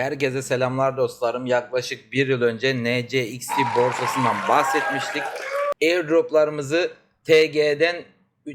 Herkese selamlar dostlarım. Yaklaşık bir yıl önce NCXT borsasından bahsetmiştik. Airdroplarımızı TG'den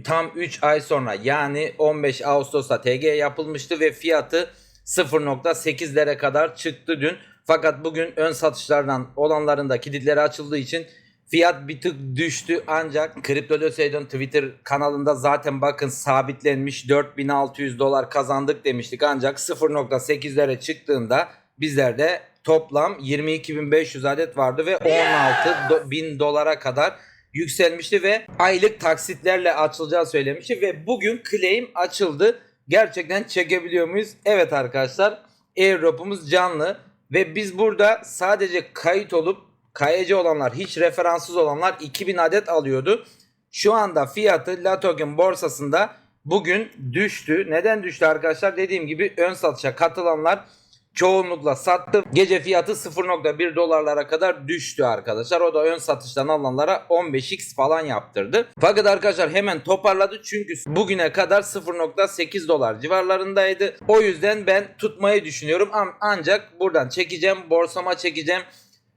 tam 3 ay sonra yani 15 Ağustos'ta TG yapılmıştı ve fiyatı 0.8'lere kadar çıktı dün. Fakat bugün ön satışlardan olanların da kilitleri açıldığı için fiyat bir tık düştü ancak Crypto Poseidon Twitter kanalında zaten bakın sabitlenmiş 4600 dolar kazandık demiştik ancak 0.8'lere çıktığında bizlerde toplam 22.500 adet vardı ve 16.000 dolara kadar yükselmişti ve aylık taksitlerle açılacağı söylemişti ve bugün claim açıldı. Gerçekten çekebiliyor muyuz? Evet arkadaşlar airdrop'umuz canlı ve biz burada sadece kayıt olup KYC olanlar hiç referanssız olanlar 2000 adet alıyordu. Şu anda fiyatı La Token borsasında bugün düştü. Neden düştü arkadaşlar? Dediğim gibi ön satışa katılanlar çoğunlukla sattı. Gece fiyatı 0.1 dolarlara kadar düştü arkadaşlar. O da ön satıştan alanlara 15x falan yaptırdı. Fakat arkadaşlar hemen toparladı çünkü bugüne kadar 0.8 dolar civarlarındaydı. O yüzden ben tutmayı düşünüyorum. Ancak buradan çekeceğim, borsama çekeceğim.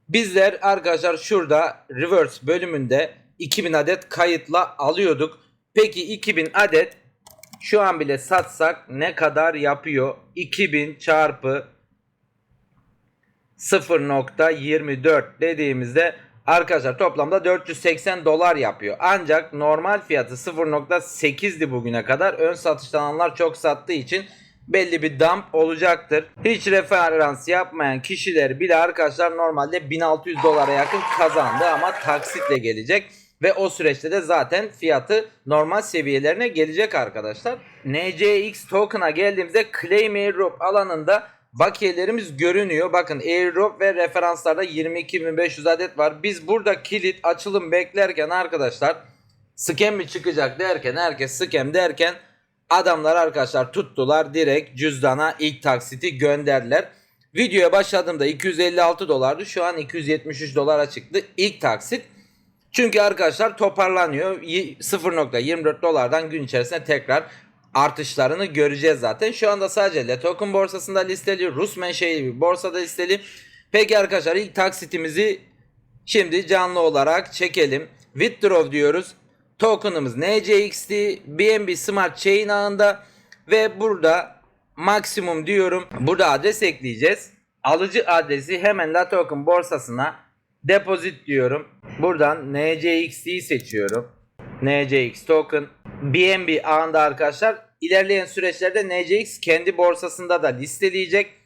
Bizler arkadaşlar şurada reverse bölümünde 2000 adet kayıtla alıyorduk. Peki 2000 adet şu an bile satsak ne kadar yapıyor? 2000 çarpı 0.24 dediğimizde arkadaşlar toplamda 480 dolar yapıyor. Ancak normal fiyatı 0.8'di bugüne kadar. Ön satıştan alanlar çok sattığı için belli bir dump olacaktır. Hiç referans yapmayan kişiler bile arkadaşlar normalde 1600 dolara yakın kazandı ama taksitle gelecek. Ve o süreçte de zaten fiyatı normal seviyelerine gelecek arkadaşlar. NCX token'a geldiğimizde Claim Airdrop alanında bakiyelerimiz görünüyor. Bakın airdrop ve referanslarda 22.500 adet var. Biz burada kilit açılım beklerken arkadaşlar scam mi çıkacak derken herkes scam derken adamlar arkadaşlar tuttular direkt cüzdana ilk taksiti gönderdiler. Videoya başladığımda 256 dolardı. Şu an 273 dolara çıktı ilk taksit. Çünkü arkadaşlar toparlanıyor. Y- 0.24 dolardan gün içerisinde tekrar artışlarını göreceğiz zaten. Şu anda sadece Letoken borsasında listeli, Rus menşeli borsada listeli. Peki arkadaşlar ilk taksitimizi şimdi canlı olarak çekelim. Withdraw diyoruz. Token'ımız NCXT, BNB Smart Chain ağında ve burada maksimum diyorum. Burada adres ekleyeceğiz. Alıcı adresi hemen La Token borsasına Deposit diyorum. Buradan NCXT'yi seçiyorum. NCX token. BNB ağında arkadaşlar ilerleyen süreçlerde NCX kendi borsasında da listeleyecek.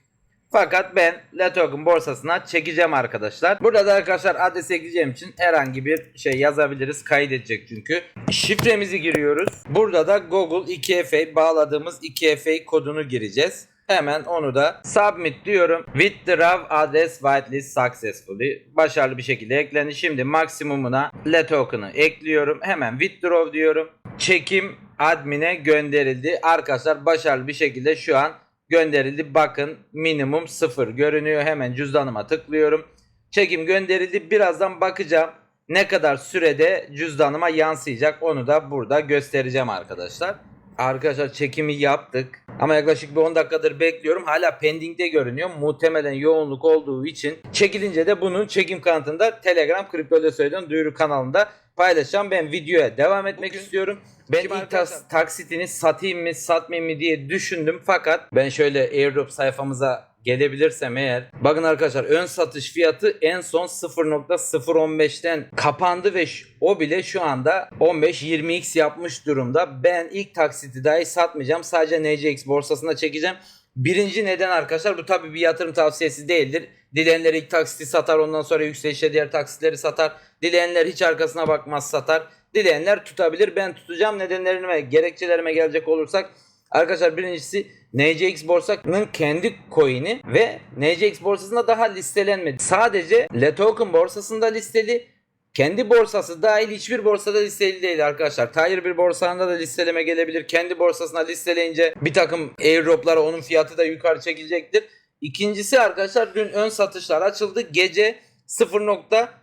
Fakat ben La Token borsasına çekeceğim arkadaşlar. Burada da arkadaşlar adres ekleyeceğim için herhangi bir şey yazabiliriz. Kaydedecek çünkü. Şifremizi giriyoruz. Burada da Google 2FA bağladığımız 2FA kodunu gireceğiz. Hemen onu da submit diyorum. Withdraw address whitelist successfully. Başarılı bir şekilde eklendi. Şimdi maksimumuna le token'ı ekliyorum. Hemen withdraw diyorum. Çekim admin'e gönderildi. Arkadaşlar başarılı bir şekilde şu an gönderildi. Bakın minimum 0 görünüyor. Hemen cüzdanıma tıklıyorum. Çekim gönderildi. Birazdan bakacağım ne kadar sürede cüzdanıma yansıyacak onu da burada göstereceğim arkadaşlar. Arkadaşlar çekimi yaptık. Ama yaklaşık bir 10 dakikadır bekliyorum. Hala pendingde görünüyor. Muhtemelen yoğunluk olduğu için. Çekilince de bunun çekim kanıtında Telegram Kripto Söyleyen duyuru kanalında paylaşacağım. Ben videoya devam etmek istiyorum. Ben ilk tas- taksitini satayım mı satmayayım mı diye düşündüm. Fakat ben şöyle airdrop sayfamıza gelebilirsem eğer. Bakın arkadaşlar ön satış fiyatı en son 0.015'ten kapandı ve o bile şu anda 15-20x yapmış durumda. Ben ilk taksiti dahi satmayacağım. Sadece NCX borsasında çekeceğim. Birinci neden arkadaşlar bu tabi bir yatırım tavsiyesi değildir. Dileyenler ilk taksiti satar ondan sonra yükselişte diğer taksitleri satar. Dileyenler hiç arkasına bakmaz satar. Dileyenler tutabilir. Ben tutacağım nedenlerine ve gerekçelerime gelecek olursak Arkadaşlar birincisi NCX borsanın kendi coin'i ve NCX borsasında daha listelenmedi. Sadece Le Token borsasında listeli. Kendi borsası dahil hiçbir borsada listeli değil arkadaşlar. Tier bir borsasında da listeleme gelebilir. Kendi borsasına listeleyince bir takım airdroplara onun fiyatı da yukarı çekilecektir. İkincisi arkadaşlar dün ön satışlar açıldı. Gece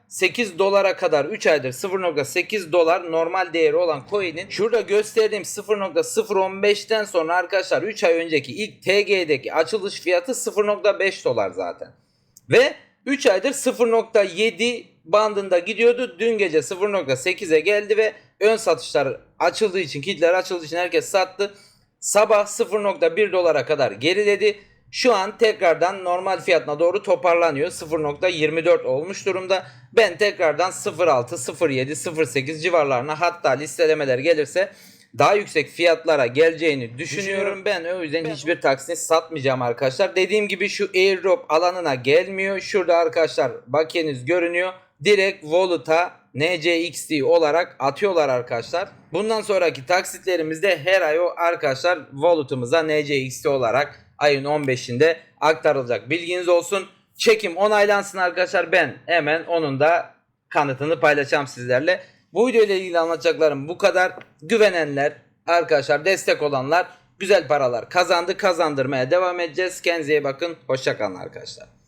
8 dolara kadar 3 aydır 0.8 dolar normal değeri olan coin'in şurada gösterdiğim 0.015'ten sonra arkadaşlar 3 ay önceki ilk TG'deki açılış fiyatı 0.5 dolar zaten. Ve 3 aydır 0.7 bandında gidiyordu. Dün gece 0.8'e geldi ve ön satışlar açıldığı için, kitler açıldığı için herkes sattı. Sabah 0.1 dolara kadar geriledi. Şu an tekrardan normal fiyatına doğru toparlanıyor. 0.24 olmuş durumda. Ben tekrardan 0.6, 0.7, 0.8 civarlarına hatta listelemeler gelirse daha yüksek fiyatlara geleceğini düşünüyorum. Ben o yüzden hiçbir taksit satmayacağım arkadaşlar. Dediğim gibi şu airdrop alanına gelmiyor. Şurada arkadaşlar bakiyeniz görünüyor. Direkt Wallet'a NCXD olarak atıyorlar arkadaşlar. Bundan sonraki taksitlerimizde her ay o arkadaşlar Wallet'ımıza NCXD olarak ayın 15'inde aktarılacak. Bilginiz olsun. Çekim onaylansın arkadaşlar. Ben hemen onun da kanıtını paylaşacağım sizlerle. Bu video ile ilgili anlatacaklarım bu kadar. Güvenenler, arkadaşlar destek olanlar güzel paralar kazandı. Kazandırmaya devam edeceğiz. Kendinize iyi bakın. Hoşçakalın arkadaşlar.